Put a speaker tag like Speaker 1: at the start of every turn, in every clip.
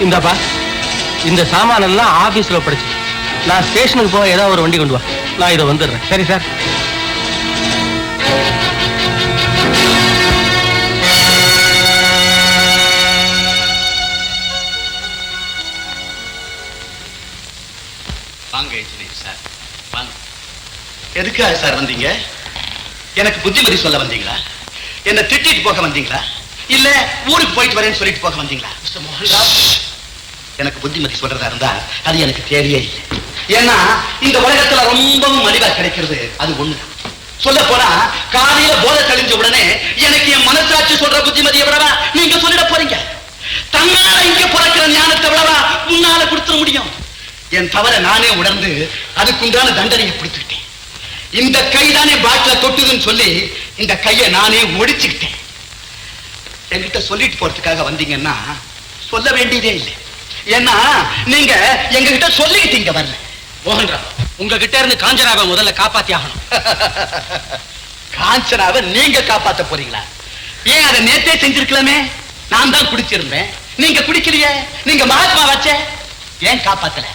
Speaker 1: இந்தாப்பா இந்த சாமான் எல்லாம் ஆபீஸ்ல படிச்சு நான் ஸ்டேஷனுக்கு போக ஏதாவது ஒரு வண்டி கொண்டு வா. நான் இதை வந்துடுறேன். சரி சார்.
Speaker 2: வாங்க இன்ஜினியர் சார் வாங்க. எதுக்காக சார் வந்தீங்க? எனக்கு புத்திமதி சொல்ல வந்தீங்களா? என்ன திட்டிட்டு போக வந்தீங்களா? இல்ல ஊருக்கு போயிட்டு வரேன்னு சொல்லிட்டு போக வந்தீங்களா? மிஸ்டர் மோகன்ராவ். எனக்கு புத்திமதி சொல்றதா இருந்தா அது எனக்கு தேவையே இல்லை. ஏன்னா இந்த உலகத்துல ரொம்பவும் மலிவா கிடைக்கிறது அது ஒண்ணு சொல்ல போனா காலையில போதை தெளிஞ்ச உடனே எனக்கு என் மனசாட்சி சொல்ற புத்திமதி எவ்வளவா? நீங்க சொல்லிட போறீங்க. தங்களால இங்க பிறக்கிற ஞானத்தை எவ்வளவா முன்னால கொடுத்துட முடியும்? என் தவற நானே உணர்ந்து அதுக்குண்டான தண்டனையை கொடுத்துக்கிட்டேன். இந்த கைதானே பாட்டில தொட்டுதுன்னு சொல்லி இந்த கையை நானே ஒடிச்சுக்கிட்டேன். என்கிட்ட சொல்லிட்டு போறதுக்காக வந்தீங்கன்னா சொல்ல வேண்டியதே இல்லை. ஏன்னா நீங்க எங்ககிட்ட சொல்லிக்கிட்டீங்க வரல.
Speaker 1: மோகன்ராவ் உங்ககிட்ட இருந்து காஞ்சனாவை முதல்ல காப்பாத்தி ஆகணும்.
Speaker 2: காஞ்சனாவை நீங்க காப்பாத்த போறீங்களா? ஏன் அதை நேத்தே செஞ்சிருக்கலாமே? நான் தான் குடிச்சிருந்தேன். நீங்க குடிக்கலையே? நீங்க மகாத்மா வச்சே ஏன் காப்பாத்தல?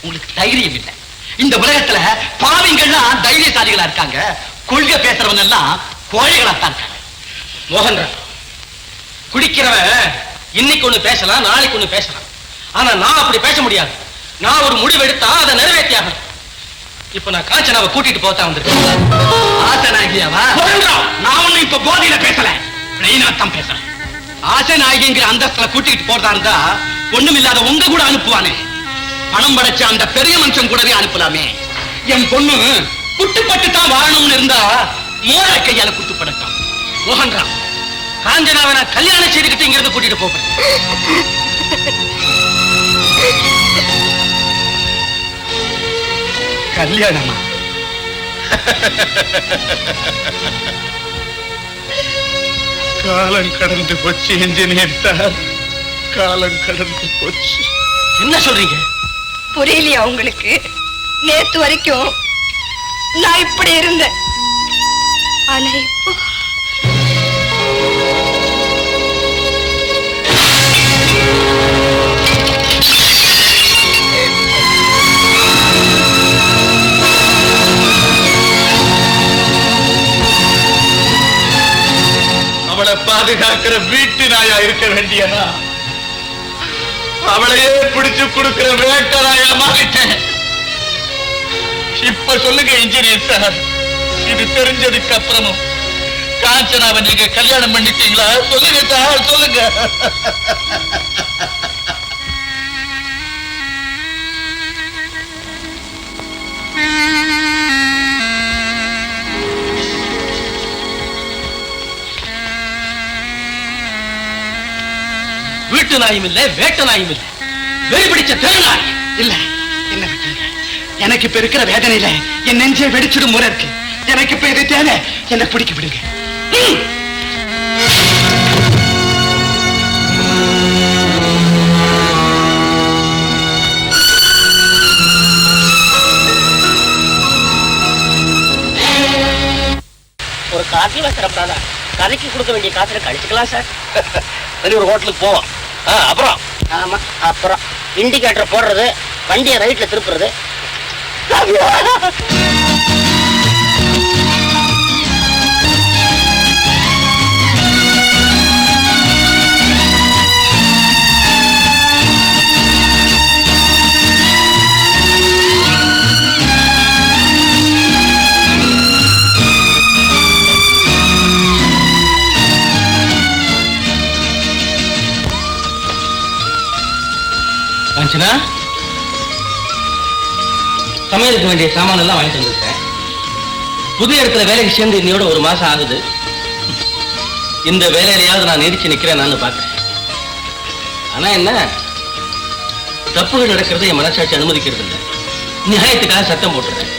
Speaker 2: உங்களுக்கு தைரியம் இல்லை. இந்த உலகத்துல பாவிங்கள்லாம் தைரியசாலிகளா இருக்காங்க. கொள்கை பேசுறவங்க எல்லாம் கோழைகளா தான் இருக்காங்க.
Speaker 1: மோகன்ராவ் குடிக்கிறவன் இன்னைக்கு ஒண்ணு பேசலாம் நாளைக்கு ஒண்ணு பேசலாம். ஆனா நான் அப்படி பேச முடியாது. நான் ஒரு முடிவு எடுத்தா அதை நிறைவேற்றி ஆகணும். இப்ப நான் காஞ்சனாவை கூட்டிட்டு போத்தான் வந்திருக்கேன்.
Speaker 2: ஆசனாகியாவா நான் ஒண்ணும் இப்ப போதையில பேசல. பிளைனா தான் பேசுறேன். ஆசை நாயகிங்கிற அந்தஸ்துல கூட்டிட்டு போறதா இருந்தா ஒண்ணும் இல்லாத உங்க கூட அனுப்புவானே. பணம் படைச்ச அந்த பெரிய மனுஷன் கூடவே அனுப்பலாமே. என் பொண்ணு குட்டுப்பட்டு தான் வாழணும்னு இருந்தா மோர கையால குட்டுப்படட்டும்
Speaker 1: மோகன்ராவ் காஞ்சனாவை நான் கல்யாணம் செய்துக்கிட்டு இங்கிருந்து கூட்டிட்டு போறேன்
Speaker 2: கல்யாணமா? காலம் கடந்து போச்சு என்ஜினியர் சார். காலம் கடந்து போச்சு.
Speaker 1: என்ன சொல்றீங்க?
Speaker 3: புரியலையா உங்களுக்கு? நேத்து வரைக்கும் நான் இப்படி இருந்தேன். ஆனா இப்போ
Speaker 2: அவளை பாதுகாக்கிற வீட்டு நாயா இருக்க வேண்டியனா? அவளையே பிடிச்சு கொடுக்கிற வேட்ட நாயா மாறிட்டேன். இப்ப சொல்லுங்க இன்ஜினியர் சார் இது தெரிஞ்சதுக்கு அப்புறமும். காஞ்சனாவை நீங்க கல்யாணம் பண்ணிட்டீங்களா? சொல்லுங்க சார் சொல்லுங்க.
Speaker 1: வீட்டு நாயும் இல்ல வேட்ட நாயும் இல்ல வெறி பிடிச்ச தெரு நாய்
Speaker 2: இல்ல என்ன எனக்கு இப்ப இருக்கிற வேதனையில என் நெஞ்சே வெடிச்சிடும் முறை இருக்கு. எனக்கு இப்ப இது தேவை. என்ன பிடிக்க விடுங்க.
Speaker 4: ஒரு காஃபி வசரப்படாதா கதைக்கு கொடுக்க வேண்டிய காசுல கழிச்சுக்கலாம் சார்.
Speaker 1: சரி ஒரு ஹோட்டலுக்கு போவோம். அப்புறம்?
Speaker 4: ஆமா அப்புறம். இண்டிகேட்டர் போடுறது வண்டியை ரைட்ல திருப்புறது.
Speaker 1: சமையலுக்கு வேண்டிய சாமான் எல்லாம் வாங்கிட்டு வந்திருக்கேன் புது இடத்துல வேலைக்கு சேர்ந்து இன்னையோட ஒரு மாசம் ஆகுது. இந்த வேலையிலையாவது நான் நீடிச்சு நிக்கிறேன் நான் பாக்குறேன் ஆனா என்ன? தப்புகள் நடக்கிறது என் மனசாட்சி அனுமதிக்கிறது இல்லை. நியாயத்துக்காக சத்தம் போட்டுறேன்.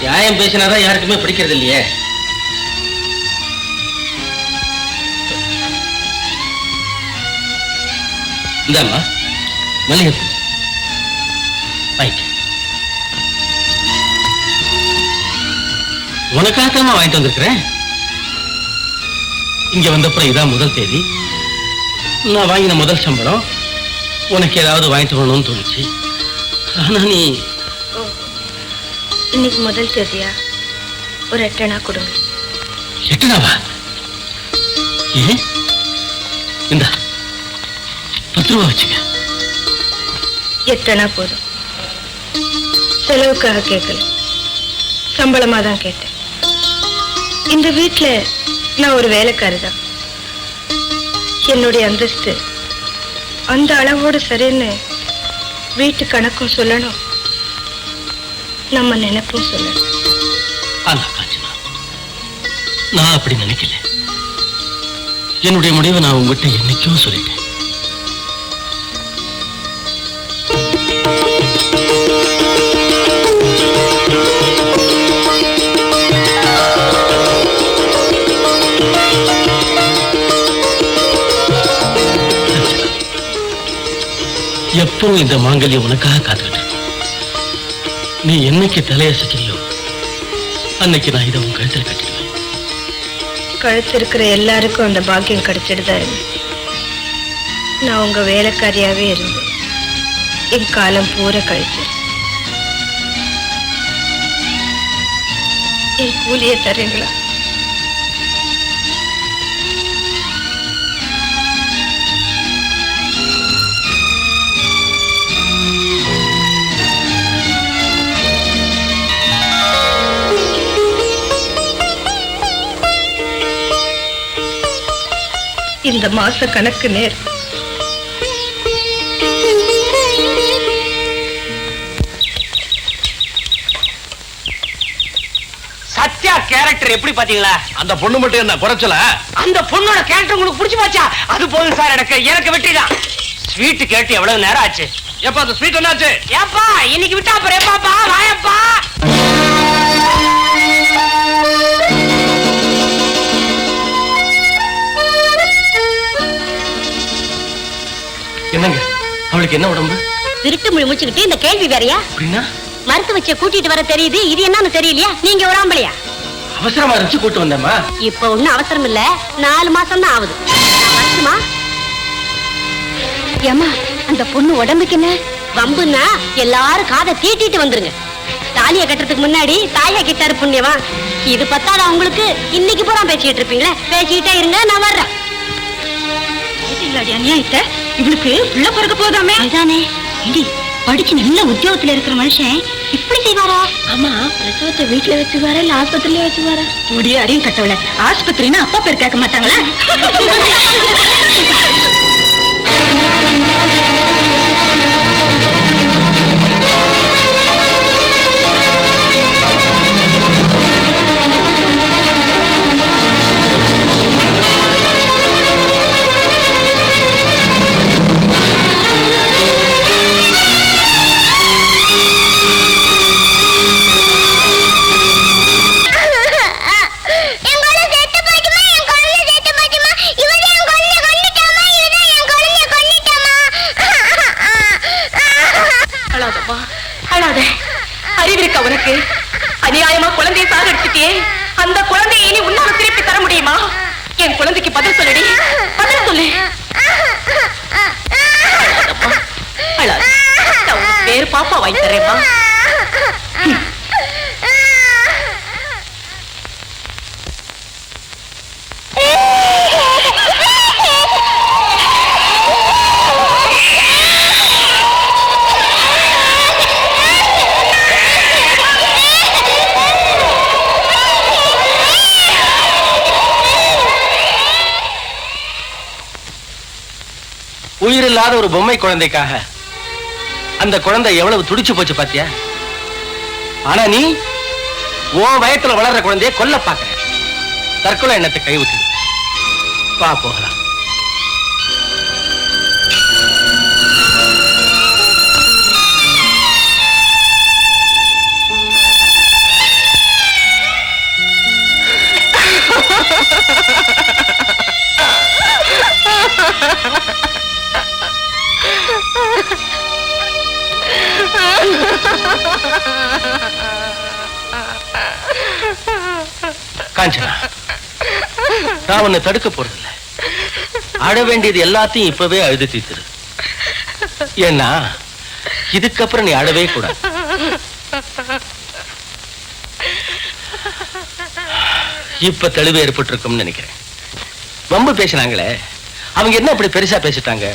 Speaker 1: நியாயம் பேசினாதான் யாருக்குமே பிடிக்கிறது இல்லையே. இந்தாம்மா. மல்லிகை உனக்காகத்தாம்மா வாங்கிட்டு வந்திருக்கிறேன். இங்க வந்தப்புறம் இதான் முதல் தேதி. நான் வாங்கின முதல் சம்பளம் உனக்கு ஏதாவது வாங்கிட்டு வரணும்னு தோணுச்சு. ஆனா நீ
Speaker 3: இன்னைக்கு முதல் தேதியா? ஒரு எட்டனா கொடுங்க.
Speaker 1: எட்டனாவா? ஏன் இந்த பத்து ரூபா வச்சுக்க.
Speaker 3: எட்டனா போதும். செலவுக்காக கேட்கல. சம்பளமா தான் கேட்டேன். இந்த வீட்டுல நான் ஒரு வேலைக்காரி தான் என்னுடைய அந்தஸ்து அந்த அளவோடு சரின்னு வீட்டு கணக்கும் சொல்லணும். நம்ம நினைப்பும் சொல்லணும்.
Speaker 1: ஆனா காஞ்சனா நான் அப்படி நினைக்கல. என்னுடைய முடிவை நான் உங்ககிட்ட என்னைக்கும் சொல்லிட்டேன். எப்பவும் இந்த மாங்கல்யம் உனக்காக காத்துக்கிட்டு நீ என்னைக்கு தலையசைக்கிறியோ அன்னைக்கு நான் இதை உன் கழுத்தில் கட்டிடுவேன்.
Speaker 3: கழுத்து இருக்கிற எல்லாருக்கும் அந்த பாக்கியம் கிடைச்சிடுதா நான் உங்க வேலைக்காரியாவே இருந்தேன். என் காலம் பூரா கழிச்சு. என் கூலியை தரீங்களா? இந்த மாச கணக்கு நேர்.
Speaker 4: சத்யா கேரக்டர் எப்படி பாத்தீங்களா?
Speaker 1: அந்த பொண்ணு மட்டும் என்ன குறைச்சல?
Speaker 4: அந்த பொண்ணோட கேரக்டர் உங்களுக்கு பிடிச்சு போச்சா? அது போதும் சார் எனக்கு எனக்கு வெற்றிதான் ஸ்வீட் கேட்டு எவ்வளவு நேரம் ஆச்சு?
Speaker 1: எப்ப அந்த ஸ்வீட் என்னாச்சு?
Speaker 4: ஏப்பா இன்னைக்கு விட்டா அப்புறம் எப்பாப்பா வாயப்பா.
Speaker 1: அவளுக்கு என்ன உடம்பு?
Speaker 5: திருட்டு மொழி முடிச்சுக்கிட்டு இந்த கேள்வி வேறயா?
Speaker 1: அப்படின்னா?
Speaker 5: மருத்து வச்ச கூட்டிட்டு வர தெரியுது இது என்னன்னு தெரியலையா? நீங்க ஒரு ஆம்பளையா?
Speaker 1: அவசரமா இருந்துச்சு கூட்டு வந்தேம்மா.
Speaker 5: இப்ப ஒண்ணும் அவசரம் இல்ல. நாலு மாசம் தான் ஆகுது. வரட்டுமா ஏமா அந்த பொண்ணு உடம்புக்கு என்ன? வம்புன்னா எல்லாரும் காதை தீட்டிட்டு வந்துருங்க. தாலிய கட்டுறதுக்கு முன்னாடி தாயா கிட்டாரு புண்ணியவா? இது பத்தாத உங்களுக்கு? இன்னைக்கு பூரா பேசிக்கிட்டு இருப்பீங்களே? பேசிக்கிட்டே இருங்க நான் வர்றேன். அநியாயத்தை இவளுக்கு புள்ள பிறக்க போதாமே? அதானே. ஏண்டி படிச்சு நல்ல உத்தியோகத்துல இருக்கிற மனுஷன் இப்படி செய்வாரா? ஆமா பிரசவத்தை வீட்டுல வச்சுவாரா இல்ல ஆஸ்பத்திரியில வச்சுவாரா முடிய அறிவு கட்டவள. ஆஸ்பத்திரின்னா அப்பா பேர் கேட்க மாட்டாங்களா? இருக்கு அநியாயமா குழந்தையை சாகடிச்சிட்டியே? அந்த குழந்தையை இனி உன்னால திருப்பி தர முடியுமா? என் குழந்தைக்கு பதில் சொல்லடி. பதில் சொல்லு. பேர் வேறு பாப்பா வாங்கி தரேம்மா.
Speaker 1: உயிரில்லாத ஒரு பொம்மை குழந்தைக்காக. அந்த குழந்தை எவ்வளவு துடிச்சு போச்சு பாத்தியா? ஆனா நீ உன் வயத்துல வளர்ற குழந்தைய கொல்ல பாக்குற தற்கொலை எண்ணத்தை கைவிட்டு வா போகலாம். காஞ்சனா நான் உன்னை தடுக்க போறதில்ல. அழ வேண்டியது எல்லாத்தையும் இப்பவே அழுது தீர்த்துரு. ஏன்னா இதுக்கப்புறம் நீ அழவே கூடாது. இப்ப தெளிவு ஏற்பட்டிருக்கும்னு நினைக்கிறேன். ரொம்ப பேசினாங்களே அவங்க என்ன அப்படி பெருசா பேசிட்டாங்க?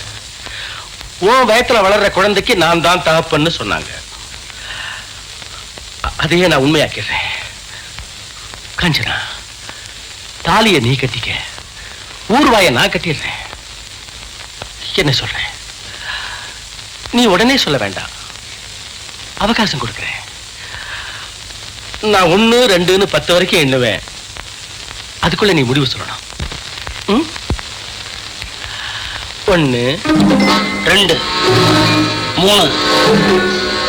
Speaker 1: உன் வயத்துல வளர்ற குழந்தைக்கு நான் தான் தகப்பன்னு சொன்னாங்க. அதையே நான் உண்மையாக்கிறேன் காஞ்சனா தாலியை நீ கட்டிக்க. ஊர்வாயை நான் கட்டிடுறேன். என்ன சொல்றேன் நீ உடனே சொல்ல வேண்டாம். அவகாசம் கொடுக்குறேன். நான் ஒண்ணு ரெண்டுன்னு பத்து வரைக்கும் எண்ணுவேன். அதுக்குள்ள நீ முடிவு சொல்லணும். ஒன்று
Speaker 6: ரெண்டு மூணு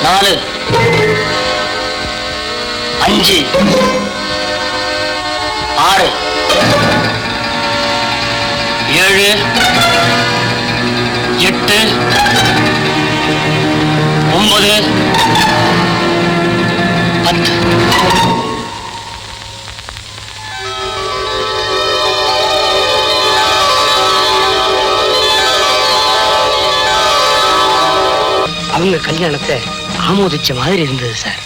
Speaker 6: நாலு அஞ்சு ஆறு ஏழு எட்டு ஒன்பது பத்து. அவங்க கல்யாணத்தை ஆமோதிச்ச மாதிரி இருந்தது சார்.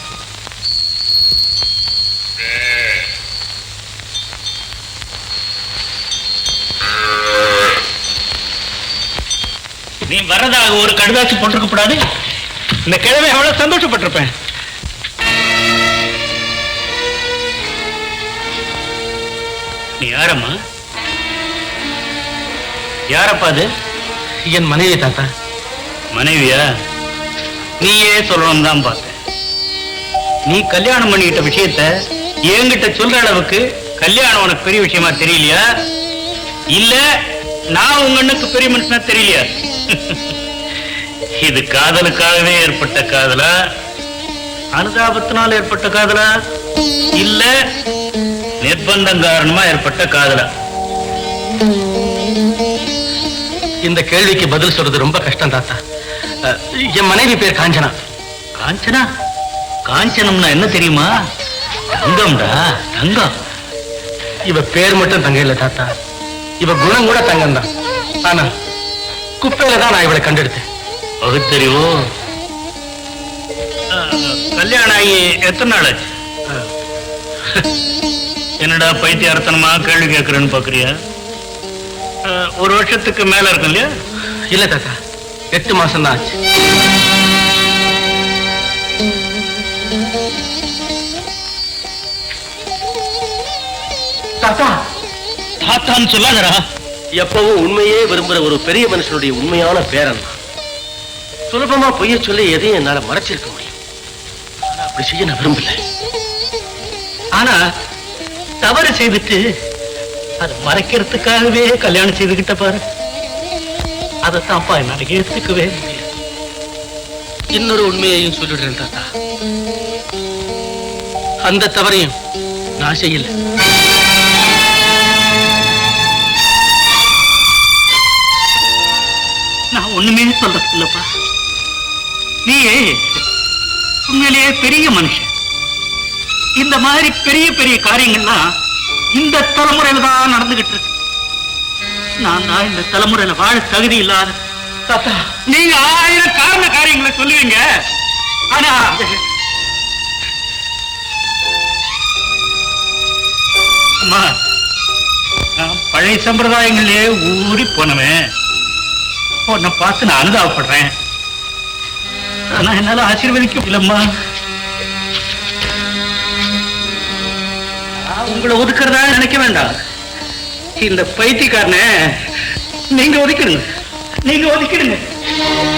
Speaker 1: நீ வர்றதாக ஒரு கடுதாசி போட்டிருக்க கூடாது இந்த கிழமை எவ்வளவு சந்தோஷப்பட்டிருப்பேன்.
Speaker 7: நீ யாரம்மா? யாரப்பா அது?
Speaker 1: என் மனைவி தாத்தா.
Speaker 7: மனைவியா? நீயே சொல்லணும் தான் பார்த்தேன். நீ கல்யாணம் பண்ணிக்கிட்ட விஷயத்த என்கிட்ட சொல்ற அளவுக்கு கல்யாணம் உனக்கு பெரிய விஷயமா தெரியலையா? இல்ல நான் உங்க அண்ணுக்கு பெரிய மனுஷனா தெரியலையா? இது காதலுக்காகவே ஏற்பட்ட காதலா? அனுதாபத்தினால் ஏற்பட்ட காதலா? இல்ல நிர்பந்தம் காரணமா ஏற்பட்ட காதலா?
Speaker 1: இந்த கேள்விக்கு பதில் சொல்றது ரொம்ப கஷ்டம் தாத்தா. என் மனைவி பேர் காஞ்சனா.
Speaker 7: காஞ்சனா? காஞ்சனம்னா என்ன தெரியுமா? தங்கம்டா தங்கம்.
Speaker 1: இவ பேர் மட்டும் தங்க இல்ல தாத்தா. இவ குணம் கூட தங்கம் தான் ஆனா குப்பையில தான் நான் இவளை கண்டெடுத்தேன்.
Speaker 7: பகுத்தறிவோ? கல்யாணம் ஆகி எத்தனை நாள் ஆச்சு? என்னடா பைத்தியாரத்தனமா கேள்வி கேட்கறேன்னு பாக்குறியா ஒரு வருஷத்துக்கு மேல இருக்கும் இல்லையா?
Speaker 1: இல்ல தாத்தா. எட்டு மாசம் தான் ஆச்சு. தாத்தா.
Speaker 7: தாத்தான்னு சொல்லாதடா.
Speaker 1: எப்பவும் உண்மையே விரும்புற ஒரு பெரிய மனுஷனுடைய உண்மையான பேரன். சுலபமா பொய்ய சொல்லி எதையும் என்னால மறைச்சிருக்க முடியும். ஆனா அப்படி செய்ய நான் விரும்பல.
Speaker 7: ஆனா தவறு செய்துட்டு அது மறைக்கிறதுக்காகவே கல்யாணம் செய்துகிட்ட பாரு. அதைத்தான்ப்பா என்னால ஏத்துக்கவே முடியாது
Speaker 1: இன்னொரு உண்மையையும் சொல்லிடுறேன் தாத்தா. அந்த தவறையும் நான் செய்யல.
Speaker 7: நான் ஒண்ணுமே சொல்றது இல்லப்பா நீயே உண்மையிலேயே பெரிய மனுஷன். இந்த மாதிரி பெரிய பெரிய காரியங்கள்லாம் இந்த தலைமுறையில தான் நடந்துகிட்டு இருக்கு. நான் தான் இந்த தலைமுறையில வாழ தகுதி இல்லாத
Speaker 1: தாத்தா.
Speaker 7: நீங்க ஆயிரம் காரண காரியங்களை சொல்லுவீங்க. ஆனா அம்மா நான் பழைய சம்பிரதாயங்களே ஊறி போனவன். உன்னை பார்த்து நான் அனுதாபப்படுறேன். ஆனா என்னால ஆசீர்வதிக்க முடியலம்மா. உங்களை ஒதுக்குறதா நினைக்க வேண்டாம். இந்த பைத்தியக்காரனை நீங்க ஒதுக்கிடுங்க. நீங்க ஒதுக்கிடுங்க.